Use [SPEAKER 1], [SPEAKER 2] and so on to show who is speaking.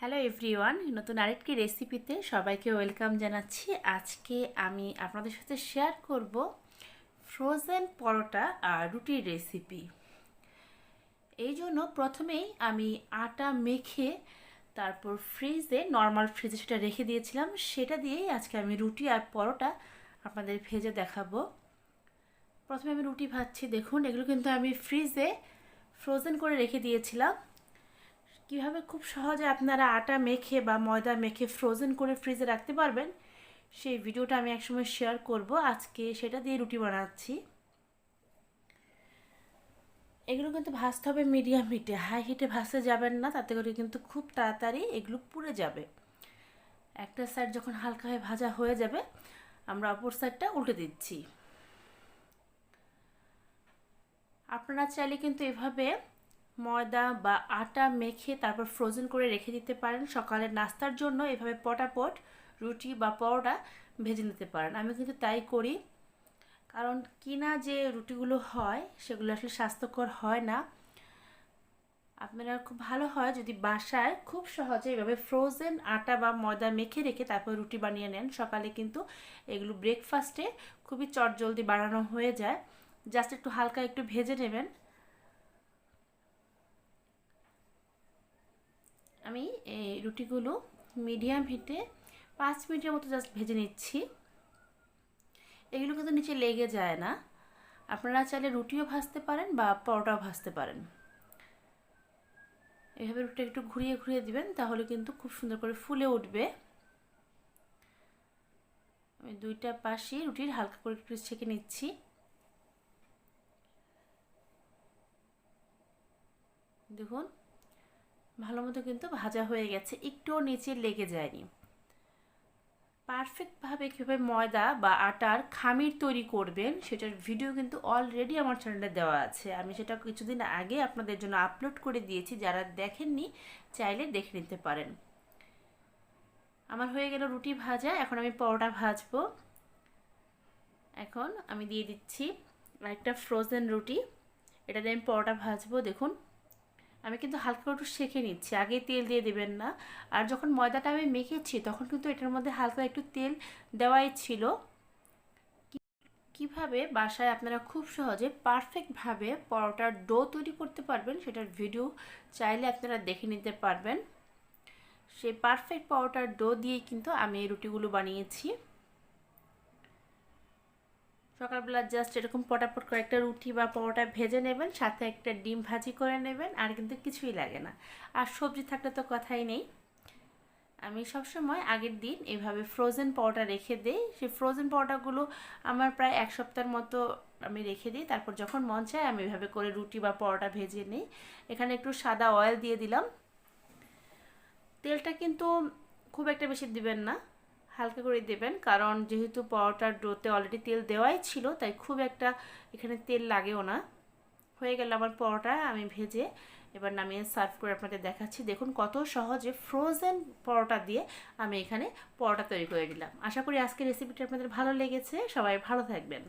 [SPEAKER 1] Hello everyone নতুন আরেকটি রেসিপিতে সবাইকে ওয়েলকাম জানাচ্ছি। আজকে আমি আপনাদের সাথে শেয়ার করব ফ্রোজেন পরোটা আর রুটির রেসিপি এই জন্য প্রথমেই আমি আটা মেখে তারপর ফ্রিজে নর্মাল ফ্রিজে সেটা রেখে দিয়েছিলাম, সেটা দিয়েই আজকে আমি রুটি আর পরোটা আপনাদের ভেজে দেখাবো। প্রথমে আমি রুটি ভাজছি। দেখুন, এগুলো কিন্তু আমি ফ্রিজে ফ্রোজেন করে রেখে দিয়েছিলাম। কীভাবে খুব সহজে আপনারা আটা মেখে বা ময়দা মেখে ফ্রোজেন করে ফ্রিজে রাখতে পারবেন, সেই ভিডিওটা আমি একসময় শেয়ার করব। আজকে সেটা দিয়ে রুটি বানাচ্ছি। এগুলো কিন্তু ভাজতে হবে মিডিয়াম হিটে হাই হিটে ভাজতে যাবেন না, তাতে করে কিন্তু খুব তাড়াতাড়ি এগুলো পুড়ে যাবে। একটা সাইড যখন হালকা হয়ে ভাজা হয়ে যাবে, আমরা অপর সাইডটা উল্টে দিচ্ছি। আপনারা চাইলে কিন্তু এভাবে ময়দা বা আটা মেখে তারপর ফ্রোজেন করে রেখে দিতে পারেন। সকালের নাস্তার জন্য এভাবে পটাপট রুটি বা পরোটা ভেজে নিতে পারেন। আমি কিন্তু তাই করি। কারণ কিনা যে রুটিগুলো হয়, সেগুলো আসলে স্বাস্থ্যকর হয় না। আপনারা খুব ভালো হয় যদি বাসায় খুব সহজে এভাবে ফ্রোজেন আটা বা ময়দা মেখে রেখে তারপর রুটি বানিয়ে নেন। সকালে কিন্তু এগুলো ব্রেকফাস্টে খুবই চটজলদি বানানো হয়ে যায়। জাস্ট একটু হালকা একটু ভেজে নেবেন। আমি এই রুটিগুলো মিডিয়াম হিটে পাঁচ মিনিটের মতো জাস্ট ভেজে নিচ্ছি। এগুলো কিন্তু নিচে লেগে যায় না। আপনারা চাইলে রুটিও ভাজতে পারেন বা পরোটাও ভাজতে পারেন। এভাবে রুটি একটু ঘুরিয়ে ঘুরিয়ে দিবেন, তাহলে কিন্তু খুব সুন্দর করে ফুলে উঠবে। আমি দুইটা পাশে রুটির হালকা করে একটু ছেঁকে নিচ্ছি। দেখুন ভালো মতো কিন্তু ভাজা হয়ে গেছে, একটুও নিচে লেগে যায়নি। পারফেক্টভাবে কীভাবে ময়দা বা আটার খামির তৈরি করবেন, সেটার ভিডিও কিন্তু অলরেডি আমার চ্যানেলে দেওয়া আছে। আমি সেটা কিছুদিন আগে আপনাদের জন্য আপলোড করে দিয়েছি, যারা দেখেননি, চাইলে দেখে নিতে পারেন। আমার হয়ে গেল রুটি ভাজা, এখন আমি পরোটা ভাজবো। এখন আমি দিয়ে দিচ্ছি একটা ফ্রোজেন রুটি। এটা দিয়ে আমি পরোটা ভাজবো, দেখুন। আমি কিন্তু হালকা একটু শেখে নিচ্ছি আগে তেল দিয়ে দেবেন না। আর যখন ময়দাটা আমি মেখেছি, তখন কিন্তু এটার মধ্যে হালকা একটু তেল দেওয়াই ছিল। কীভাবে বাসায় আপনারা খুব সহজে পারফেক্টভাবে পরোটার ডো তৈরি করতে পারবেন, সেটার ভিডিও চাইলে আপনারা দেখে নিতে পারবেন। সেই পারফেক্ট পরোটার ডো দিয়েই কিন্তু আমি এই রুটিগুলো বানিয়েছি। সকালবেলা জাস্ট এরকম পটাপট কয়েকটা রুটি বা পরোটা ভেজে নেবেন, সাথে একটা ডিম ভাজি করে নেবেন, আর কিন্তু কিছুই লাগে না। আর সবজি থাকলে তো কথাই নেই। আমি সবসময় আগের দিন এভাবে ফ্রোজেন পরোটা রেখে দিই। সেই ফ্রোজেন পরোটাগুলো আমার প্রায় এক সপ্তাহের মতো আমি রেখে দিই। তারপর যখন মন চায় আমি এভাবে করে রুটি বা পরোটা ভেজে নিই। এখানে একটু সাদা অয়েল দিয়ে দিলাম। তেলটা কিন্তু খুব একটা বেশি দিবেন না। হালকা করে দেবেন, কারণ যেহেতু পরোটার ডোতে অলরেডি তেল দেওয়াই ছিল, তাই খুব একটা এখানে তেল লাগেও না। হয়ে গেল আমার পরোটা, আমি ভেজে এবার নামিয়ে সার্ভ করে আপনাকে দেখাচ্ছি। দেখুন কত সহজে ফ্রোজেন পরোটা দিয়ে আমি এখানে পরোটা তৈরি করে দিলাম আশা করি আজকের রেসিপিটা আপনাদের ভালো লেগেছে। সবাই ভালো থাকবেন।